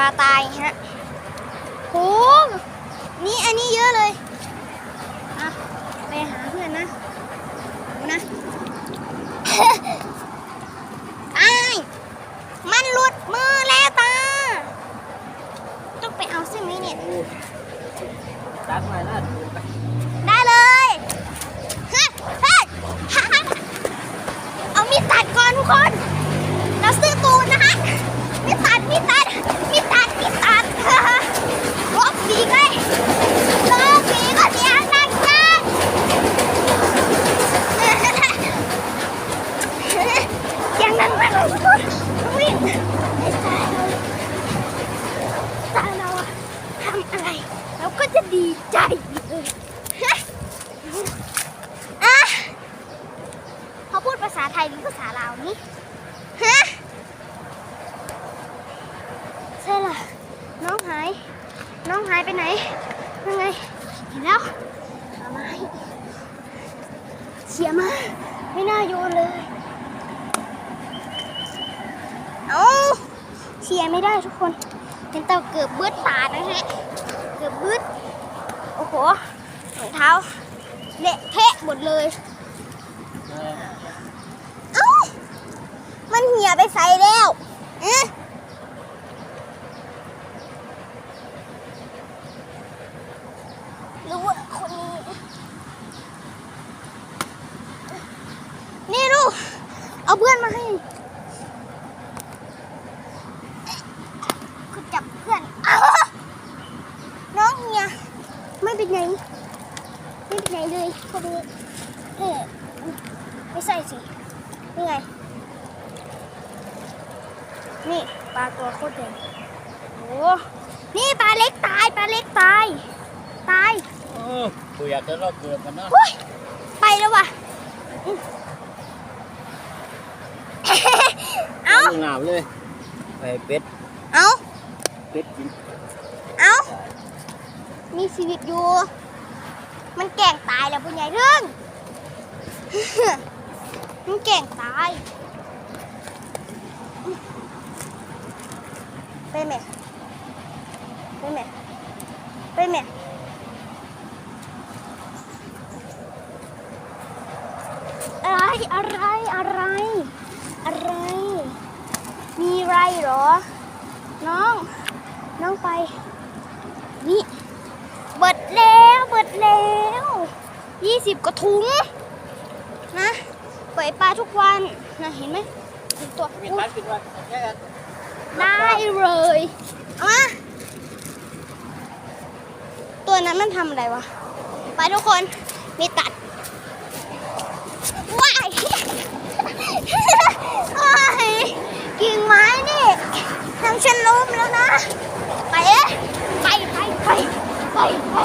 ปลาตายฮะโหนี่อันนี้เยอะเลยอะไปหาเพื่อนนะดูนะไอ้ายมันหลุดมือแล้วตา ต้องไปเอาใช่ไหมเนี่ยตักมาหน้าดูไปได้เลยฮะเฮ้ยเอามีดตัดก่อนทุกคน เราซื้อตูนนะคะมีดตัดมีดตัดมีดตัดมีดตัดลบปีกเลยลบปีกก็เสียงดังจังเสียงดังมากเลยทุกคนวิ่งตายเราตายเราอะทำอะไรเราก็จะดีใจเลยฮะอะเขาพูดภาษาไท ยหรือภาษาลาวนี่ฮะใช่ล่ะน้องหาย น้องหายไปไหนยังไงเห็นแล้วเอามาให้เสียมาไม่น่าโยนเลยเอาเสียไม่ได้ทุกคนเป็นเต่าเกือบเบืดตานะฮะเกือบบืดโอ้โหรองเท้าเละเทะหมดเลย มียไปใส่แล้วเอ๊ะรือว่าคนนี้ นี่ลูก เอาเพื่อนมาให้คุณจับเพื่อนอ้าวน้องเฮียไม่เป็นไงไม่เป็นไงเลยพอดีเอ๊ะไม่ใส่สินี่ไง นี่ปลาตัวโคตรใหญ่โอ้นี่ปลาเล็กตายปลาเล็กตาย ตายโอ้กูอยากจะรอบเกิดมันเนาะเฮ้ยไปแล้วว่ะอืมเอ้าหนาวเลยไปเป็ด เอ้าเป็ดกินเอ้ามีชีวิตอยู่ มันแกล้งตายแล้วผู้ใหญ่เรื่องมันแกล้งตาย ไปแม่ไปแม่ไปแม่อะไร อะไร อะไร อะไร มีไรเหรอ น้อง น้องไป นี่เบิดแล้ว เบิดแล้วยี่สิบกระถุง นะ ปล่อยปลาทุกวัน นะ เห็นไหมเห็นตัว มีอุ๊ตัยกกินวันแค่กัน ได้เลยเอามาตัวนั้นมันทำอะไรวะ ไปทุกคน มีตัด ว้ายว้ายกิ่งไม้นี่ทำฉันล้มแล้วนะ ไปเอ๊ะไป ไป ไป ไป ไป